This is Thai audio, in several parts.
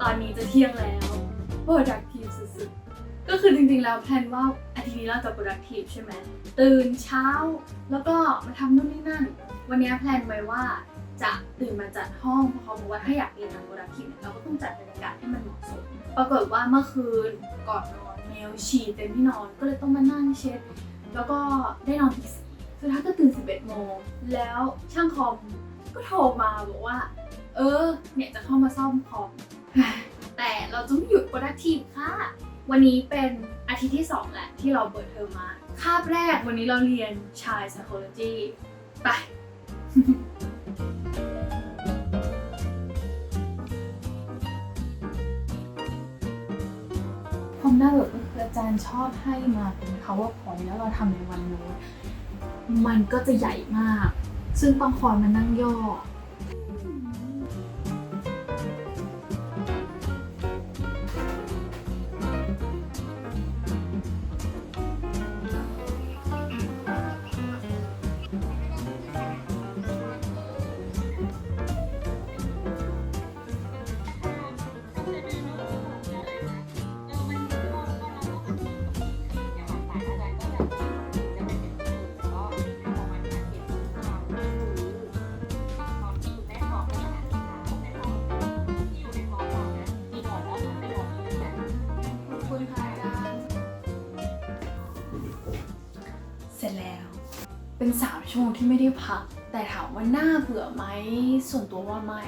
ตอนนี้จะเที่ยงแล้ว productive สุดๆ ก็คือจริงๆ แล้วแพลนว่าอาทิตย์นี้เราจะ productive ใช่ไหม ตื่นเช้า แล้วก็มาทำนู่นนี่นั่น วันนี้แพลนไว้ว่าจะตื่นมาจัดห้องเพราะเขาบอกว่าถ้าอยากเรียนทาง productive เนี่ยเราก็ต้องจัดบรรยากาศให้มันเหมาะสม ปรากฏว่าเมื่อคืนก่อนนอนแมวฉี่เต็มที่นอนก็เลยต้องมานั่งเช็ด แล้วก็ได้นอนอีกสุดท้ายก็ตื่น 11 โมง แล้วช่างคอม ก็โทรมาบอกว่า เออ เนี่ยจะเข้ามาซ่อมคอมแต่เราจะไม่หยุด productive ค่ะ วันนี้เป็นอาทิตย์ที่ 2 แหละที่เราเปิดเทอมมา คาบแรกวันนี้เราเรียนชาย psychology ไป ความน่าเบื่อก็คืออาจารย์ชอบให้มาเป็น powerpoint แล้วเราทำในวันโน้นมันก็จะใหญ่มาก ซึ่งต้องคอยมานั่งย่อ เป็นสามชั่วโมงที่ไม่ได้พัก แต่ถามว่าน่าเบื่อไหมส่วนตัวว่าไม่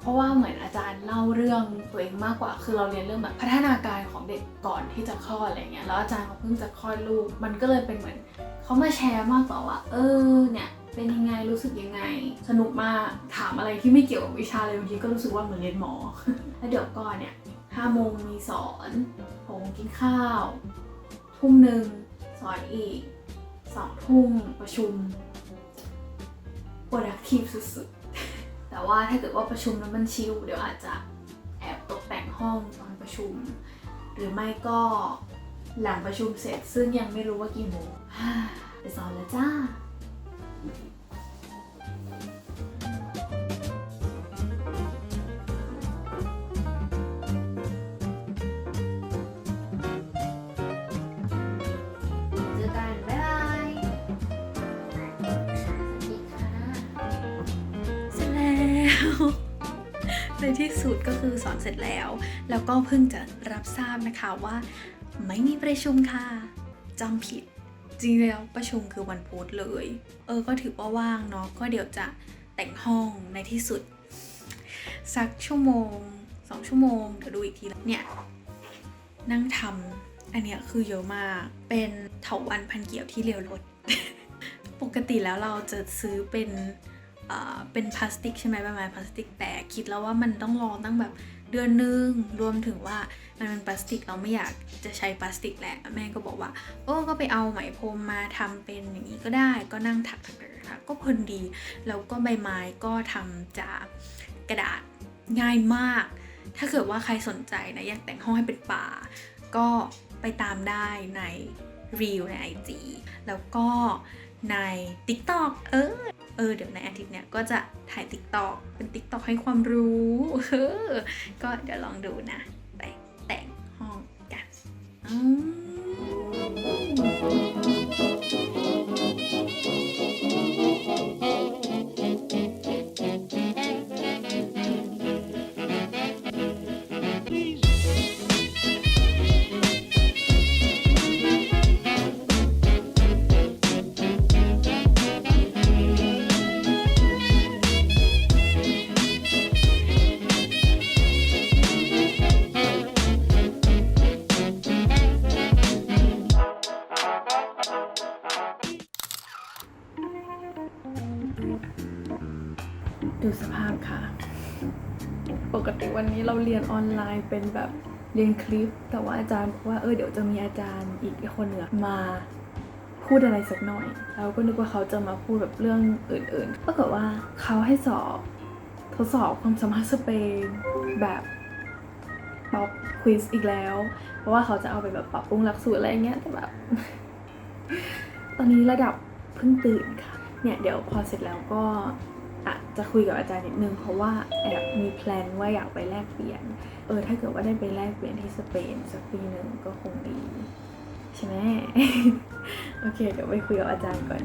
เพราะว่าเหมือนอาจารย์เล่าเรื่องตัวเองมากกว่า คือเราเรียนเรื่องแบบพัฒนาการของเด็กก่อนที่จะคลอดอะไรเงี้ย แล้วอาจารย์เขาเพิ่งจะคลอดลูก มันก็เลยเป็นเหมือนเขามาแชร์มากกว่าว่า เออ เนี่ย เป็นยังไง รู้สึกยังไง สนุกมาก ถามอะไรที่ไม่เกี่ยวกับวิชาเลยบางทีก็รู้สึกว่าเหมือนเรียนหมอ แล้วเดี๋ยวก่อนเนี่ยห้าโมงมีสอนหกโมกินข้าว ทุ่มหนึ่งสอนอีก สองทุ่มประชุม productive สุดๆ แต่ว่าถ้าเกิดว่าประชุมแล้วมันชิลเดี๋ยวอาจจะแอบตกแต่งห้องตอนประชุม หรือไม่ก็หลังประชุมเสร็จซึ่งยังไม่รู้ว่ากี่โมงไปสอนแล้วจ้า ก็คือสอนเสร็จแล้ว แล้วก็เพิ่งจะรับทราบนะคะว่า ไม่มีประชุมค่ะจำผิด จริงแล้วประชุมคือวันพุธเลย เออก็ถือว่าว่างเนาะก็เดี๋ยวจะแต่งห้องในที่สุด สักชั่วโมงสองชั่วโมงเดี๋ยวดูอีกทีละเนี่ยนั่งทำอันเนี้ยคือเยอะมากเป็นเถาวันพันเกี่ยวที่เรียวรถ ปกติแล้วเราจะซื้อเป็น เป็นพลาสติกใช่ไหมประมาณพลาสติกแต่คิดแล้วว่ามันต้องรอตั้งแบบเดือนนึงรวมถึงว่ามันเป็นพลาสติกเราไม่อยากจะใช้พลาสติกแหละแม่ก็บอกว่า โอ้ก็ไปเอาไหมพรมมาทำเป็นอย่างนี้ก็ได้ก็นั่งถักถักถักก็เพลินดีแล้วก็ใบไม้ก็ทำจากกระดาษง่ายมาก ถ้าเกิดว่าใครสนใจนะอยากแต่งห้องให้เป็นป่า ก็ไปตามได้ใน Reel ใน IG แล้วก็ใน TikTok เออ เออเดี๋ยวในอาทิตย์เนี้ยก็จะถ่ายติ๊กตอกเป็นติ๊กตอกให้ความรู้เออก็เดี๋ยวลองดูนะไปแต่งห้องกันอืม นออนไลน์เป็นแบบเรียนคลิป แต่ว่าอาจารย์บอกว่าเออเดี๋ยวจะมีอาจารย์อีกคนหนึ่งมาพูดอะไรสักหน่อยเราก็นึกว่าเขาจะมาพูดแบบเรื่องอื่นๆปรากฏว่าเขาให้สอบทดสอบความสามารถสเปนแบบป๊อปควิสอีกแล้ว เพราะว่าเขาจะเอาไปแบบปรับปรุงหลักสูตรอะไรเงี้ยแต่แบบ ตอนนี้ระดับเพิ่งตื่นค่ะ เนี่ยเดี๋ยวพอเสร็จแล้วก็ อาจจะคุยกับอาจารย์นิดนึงเพราะว่าแอบมีแพลนว่าอยากไปแลกเปลี่ยน เออถ้าเกิดว่าได้ไปแลกเปลี่ยนที่สเปนสักปีหนึ่งก็คงดี ใช่ไหมโอเคเดี๋ยวไปคุยกับอาจารย์ก่อน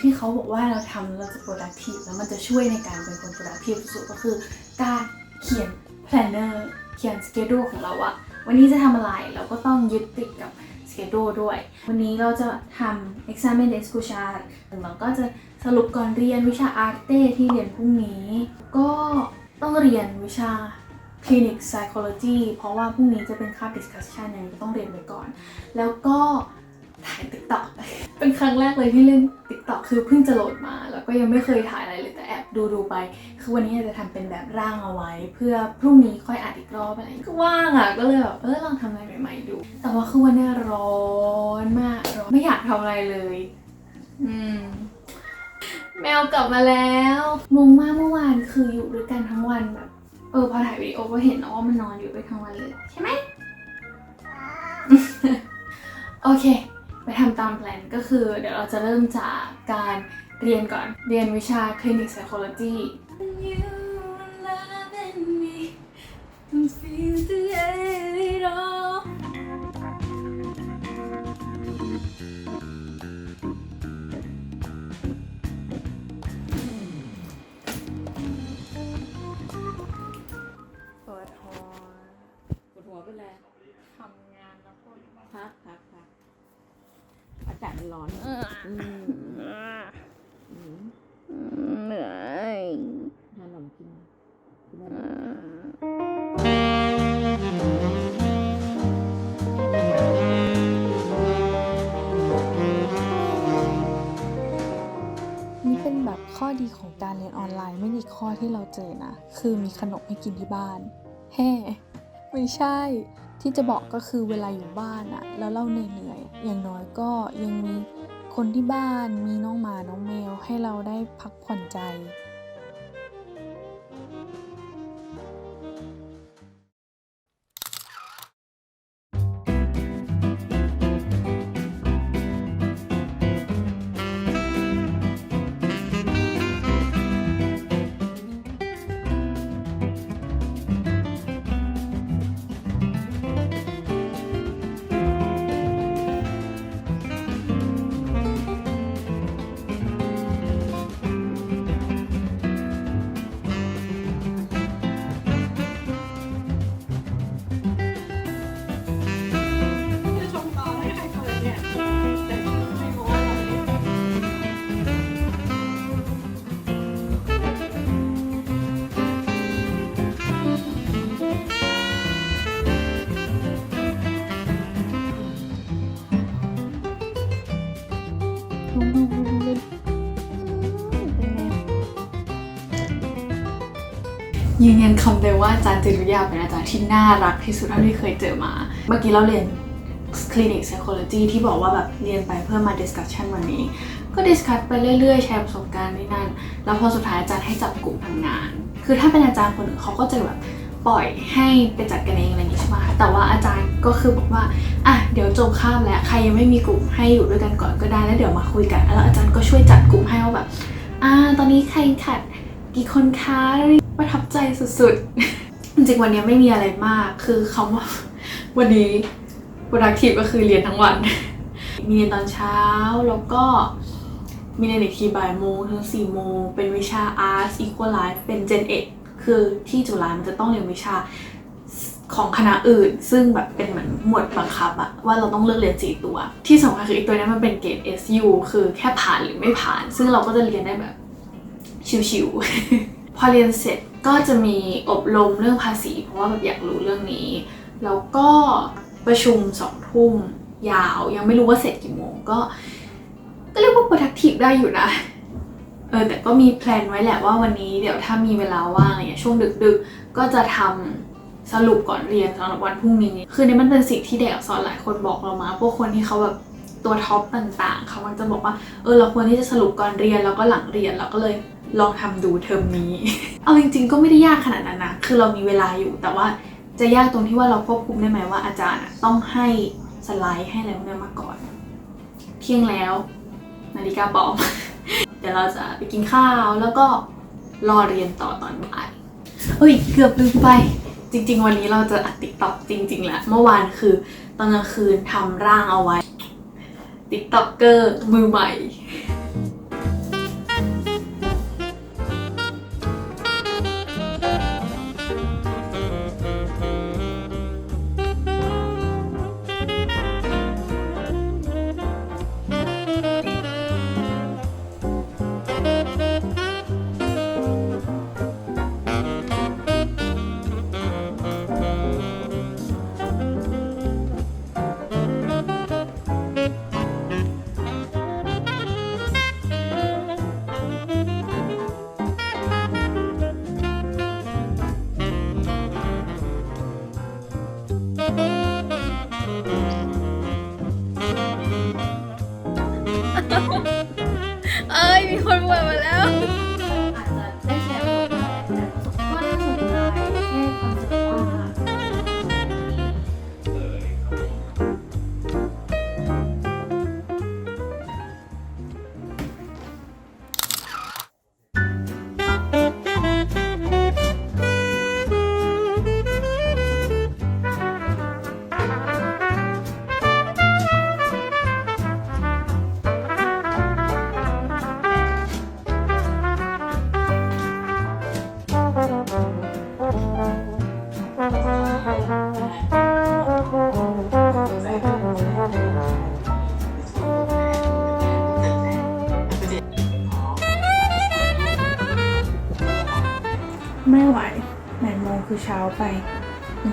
ที่เขาบอกว่าเราทำแล้วเราจะ productive แล้วมันจะช่วยในการเป็นคน productive สุดก็คือ การเขียน planner เขียน schedule ของเราอะวันนี้จะทำอะไรเราก็ต้องยึดติดกับ schedule ด้วย วันนี้เราจะทำ examen de escuchar เราก็จะสรุปก่อนเรียนวิชา arte ที่เรียนพรุ่งนี้ ก็ต้องเรียนวิชา clinic psychology เพราะว่าพรุ่งนี้จะเป็นคาบ discussion ยังต้องเรียนไปก่อน แล้วก็ ถ่าย TikTok เป็นครั้งแรกเลยที่เล่น TikTok คือเพิ่งจะโหลดมา แล้วก็ยังไม่เคยถ่ายอะไรเลยแต่แอบดูดูๆไป คือวันนี้อยากจะทำเป็นแบบร่างเอาไว้ เพื่อพรุ่งนี้ค่อยอัดอีกรอบอะไรอย่างเงี้ยก็ว่างอะก็เลยแบบเออลองทำอะไรใหม่ๆดู แต่ว่าคือวันนี้ร้อนมากร้อนไม่อยากทำอะไรเลย อืมแมวกลับมาแล้วงงมากเมื่อวานคืออยู่ด้วยกันทั้งวันแบบเออพอถ่ายวิดีโอก็เห็นนะว่ามันนอนอยู่ด้วยทั้งวันเลย ใช่ไหมโอเค ไปทำตามแผนก็คือ เดี๋ยวเราจะเริ่มจากการเรียนก่อน เรียนวิชา Clinic Psychology You loving me, I'm feeling it all. ร้อนอืมอืมเหนื่อยทานขนมกินกินอะไรนี่เป็นแบบข้อดีของการเรียนออนไลน์ไม่มีข้อที่เราเจอนะ คือมีขนมให้กินที่บ้าน แฮ่ ไม่ใช่ ที่จะบอกก็คือเวลาอยู่บ้านอะแล้วเราเหนื่อยๆอย่างน้อยก็ยังมีคนที่บ้านมีน้องหมาน้องแมวให้เราได้พักผ่อนใจ ยืนยันคำเดียว่าอาจารย์จิตวิยาเป็นอาจารย์ที่น่ารักที่สุดเท่าที่เคยเจอมา เมื่อกี้เราเรียน clinic psychology ที่บอกว่าแบบเรียนไปเพื่อมา discussion วันนี้ ก็ดิสคัสไปเรื่อยๆ แชร์ประสบการณ์นี่นั่น แล้วพอสุดท้ายอาจารย์ให้จับกลุ่มทำงาน คือถ้าเป็นอาจารย์คนอื่นเขาก็จะแบบปล่อยให้ไปจัดกันเองอะไรอย่างงี้ใช่ไหมแต่ว่าอาจารย์ก็คือบอกว่าอะเดี๋ยวจบคาบแล้วใครยังไม่มีกลุ่มให้อยู่ด้วยกันก่อนก็ได้แล้วเดี๋ยวมาคุยกัน แล้วอาจารย์ก็ช่วยจัดกลุ่มให้ว่าแบบอ่าตอนนี้ใครขัดกี่คนคะ ประทับใจสุดๆ จริงๆวันนี้ไม่มีอะไรมาก คือคำว่าวันนี้ productive ก็คือเรียนทั้งวัน มีเรียนตอนเช้าแล้วก็มีเรียนอีกทีบ่ายโมงถึงสี่โมง เป็นวิชา Arts Equal Life เป็น Gen 1คือที่จุฬามันจะต้องเรียนวิชาของคณะอื่น ซึ่งแบบเป็นเหมือนหมวดบังคับอะว่าเราต้องเลือกเรียน 4 ตัว ที่สำคัญคืออีกตัวนี้มันเป็นเกรด SU คือแค่ผ่านหรือไม่ผ่าน ซึ่งเราก็จะเรียนได้แบบชิวๆพอเรียนเสร็จ ก็จะมีอบรมเรื่องภาษี เพราะว่าแบบอยากรู้เรื่องนี้ แล้วก็ประชุมสองทุ่มยาว ยังไม่รู้ว่าเสร็จกี่โมงก็ ก็เรียกว่า productive ได้อยู่นะเออแต่ก็มีแพลนไว้แหละว่าวันนี้เดี๋ยวถ้ามีเวลาว่างอะไรเงี้ยช่วงดึกๆ ก็จะทำสรุปก่อนเรียนสำหรับวันพรุ่งนี้ คือเนี่ยมันเป็นสิ่งที่เด็กอักษรหลายคนบอกเรามา พวกคนที่เขาแบบ ตัวท็อปต่างๆ เขามักจะบอกว่า เออเราควรที่จะสรุปก่อนเรียนแล้วก็หลังเรียนเราก็เลยลองทำดูเทอมนี้ เอาจริง ๆ ก็ไม่ได้ยากขนาดนั้นนะ คือเรามีเวลาอยู่ แต่ว่าจะยากตรงที่ว่าเราควบคุมได้ไหมว่าอาจารย์ต้องให้สไลด์ให้อะไรพวกนี้มาก่อน เที่ยงแล้ว นาฬิกาบอกเดี๋ยวเราจะไปกินข้าวแล้วก็รอเรียนต่อตอนบ่ายเฮ้ย เกือบลืมไปจริง ๆ วันนี้เราจะอัดติ๊กต็อกจริงๆแหละเมื่อวานคือตอนกลางคืนทำร่างเอาไว้ ติ๊กต็อกเกอร์มือใหม่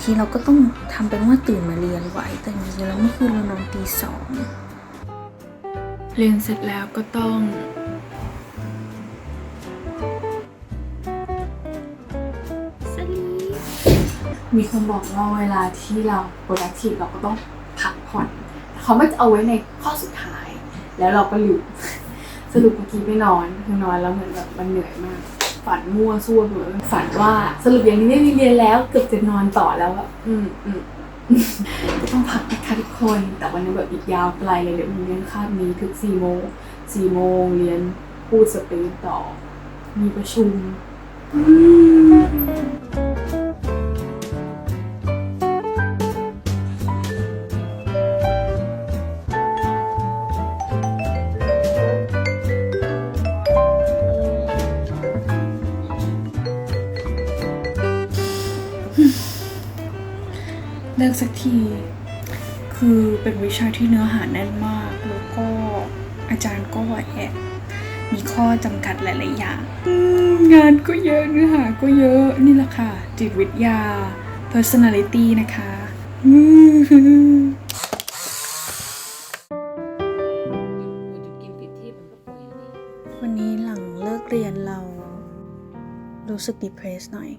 ทีเราก็ต้องทำเป็นว่าตื่นมาเรียนไหวแต่จริงๆแล้วเมื่อคืนเรานอนตีสองเรียนเสร็จแล้วก็ต้องสลีมีคนบอกว่าเวลาที่เรา productive เราก็ต้องพักผ่อนแต่เขาไม่จะเอาไว้ในข้อสุดท้าย แล้วเราก็ลืมสรุปเมื่อกี้ไม่นอน คือนอนแล้วเหมือนแบบมันเหนื่อยมาก ฝันมั่วซั่วไปหมดฝันว่าสรุปอย่างนี้ไม่มีเรียนแล้วเกือบจะนอนต่อแล้วอะอืมอืมก็ต้องพักนะคะทุกคน แต่วันนี้แบบอีกยาวไกลเลยเดี๋ยวมีเรียนคาบนี้ถึงสี่โมงสี่โมงเรียนพูดสปีดต่อ มีประชุมเเป็นวิชาที่เนื้อหาแน่นมาก แล้วก็อาจารย์ก็แอบมีข้อจำกัดหลาย ๆ อย่างอืมงานก็เยอะเนื้อหาก็เยอะนี่แหละค่ะ จิตวิทยา personality นะคะอืมกินผิดที่มันก็ป่วยอยู่ดีวันนี้หลังเลิกเรียนเรา รู้สึก depressed หน่อย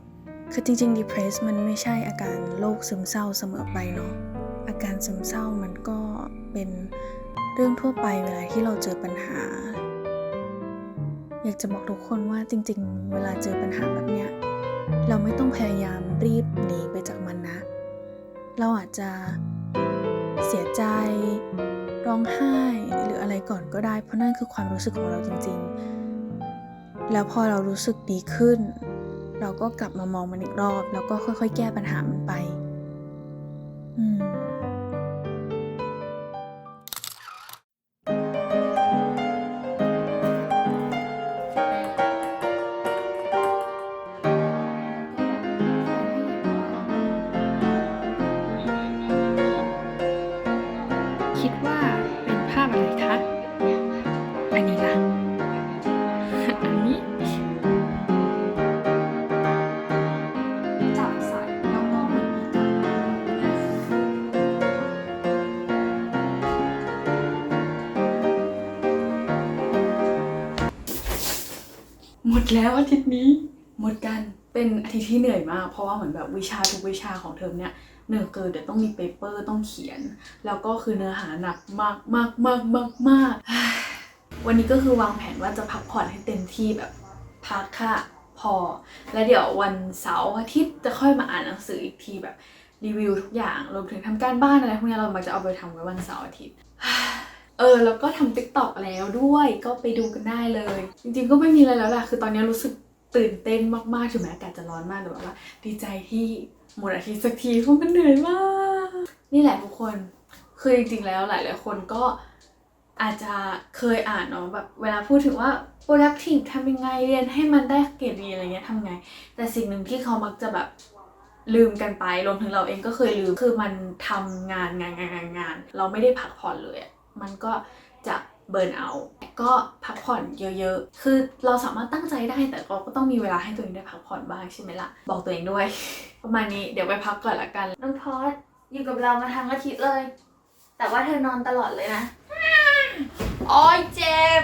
คือจริง ๆ depressed มันไม่ใช่อาการโรคซึมเศร้าเสมอไปเนาะ อาการซึมเศร้ามันก็เป็นเรื่องทั่วไปเวลาที่เราเจอปัญหา อยากจะบอกทุกคนว่าจริง ๆ เวลาเจอปัญหาแบบเนี้ยเราไม่ต้องพยายามรีบหนีไปจากมันนะ เราอาจจะเสียใจ ร้องไห้ หรืออะไรก่อนก็ได้ เพราะนั่นคือความรู้สึกของเราจริง ๆ แล้วพอเรารู้สึกดีขึ้น เราก็กลับมามองมันอีกรอบ แล้วก็ค่อย ๆ แก้ปัญหามันไป อืม ดแล้วอาทิตย์นี้หมดกันเป็นอาทิตย์ที่เหนื่อยมาก เพราะว่าเหมือนแบบวิชาทุกวิชาของเทอมเนี่ยหนึ่งคือเดี๋ยวต้องมีเปเปอร์ต้องเขียน แล้วก็คือเนื้อหาหนักมากมากมากมากมากวันนี้ก็คือวางแผนว่าจะพักผ่อนให้เต็มที่แบบพักค่ะพอ แล้วเดี๋ยววันเสาร์อาทิตย์จะค่อยมาอ่านหนังสืออีกทีแบบรีวิวทุกอย่างรวมถึงทำการบ้านอะไรพวกนี้เรามาจะเอาไปทำไว้วันเสาร์อาทิตย์ เออแล้วก็ทำ t ิ k t o k แล้วด้วยก็ไปดูกันได้เลย จริงๆก็ไม่มีอะไรแล้วแหละคือตอนนี้รู้สึกตื่นเต้นมากๆถึงแม้อากาศจะร้อนมากแต่แบบว่า ดีใจที่หมดอาทิตย์สักทีเพราะมันเหนื่อยมาก นี่แหละทุกคนคือจริงๆแล้วหลายๆคนก็อาจจะเคยอ่านเนาะแบบเวลาพูดถึงว่า productive ทำยังไงเรียนให้มันได้เกรดดีอะไรเงี้ยทำไง แต่สิ่งหนึ่งที่เขามักจะแบบลืมกันไปรวมถึงเราเองก็เคยลืมคือมันทำงานงานงานงานงาน เราไม่ได้พักผ่อนเลยอะ มันก็จะเบิร์นเอาท์ก็พักผ่อนเยอะๆ คือเราสามารถตั้งใจได้แต่เราก็ต้องมีเวลาให้ตัวเองได้พักผ่อนบ้างใช่ไหมล่ะ บอกตัวเองด้วย ประมาณนี้เดี๋ยวไปพักก่อนละกัน น้องพอดอยู่กับเรามาทั้งอาทิตย์เลย แต่ว่าเธอนอนตลอดเลยนะ โอ้ยเจ็บ